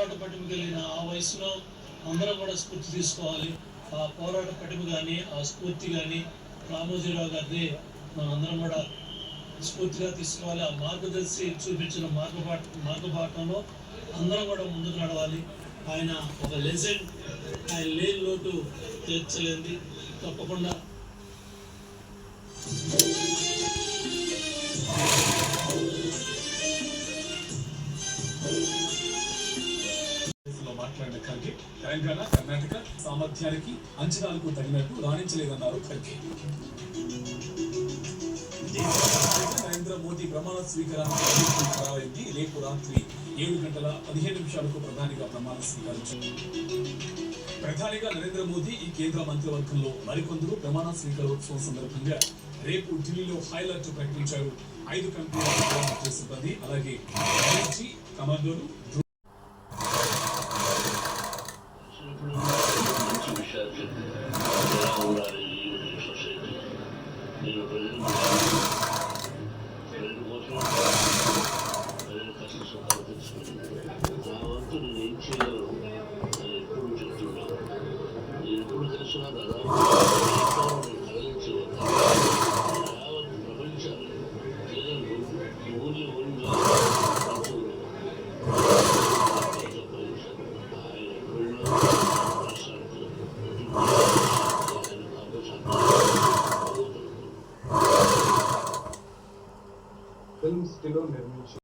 పోరాట పట్టుకు కలిగిన ఆ వయసులో అందరం కూడా స్ఫూర్తి తీసుకోవాలి. ఆ పోరాట పట్టుకు కానీ ఆ స్ఫూర్తి కానీ రామోజీరావు గారిది మనందరం కూడా స్ఫూర్తిగా తీసుకోవాలి. ఆ మార్గదర్శి చూపించిన మార్గపాట మార్గపాఠంలో అందరం కూడా ముందుకు నడవాలి. ఆయన ఒక లెజెండ్. ఆయన లేని లోటు తీర్చలేంది. తప్పకుండా. మాట్లాడిన ఖర్గే తెలంగాణ కర్ణాటక సామర్థ్యానికి అంచనాలకు తగినట్టు రాణించలేదన్నారు ఖర్గే నరేంద్ర మోదీ ప్రమాణ స్వీకారానికి ఖరారైంది రేపు రాత్రి ఏడు గంటల పదిహేను నిమిషాలకు ప్రధానిగా ప్రమాణ స్వీకరించారు ప్రధానిగా నరేంద్ర మోదీ ఈ కేంద్ర మంత్రివర్గంలో మరికొందరు ప్రమాణ స్వీకారోత్సవం సందర్భంగా రేపు ఢిల్లీలో హైలైట్ ప్రకటించారు. ఐదు కంపెనీల సిబ్బంది అలాగే కమాండోలు తెలిసినా దాదాపు నేను కదిలించి యావత్ ప్రపంచాన్ని ప్రజలకు ఊరి ఊరిగా పంచుకున్నాను ఫిల్మ్ సిటీలో నిర్మించి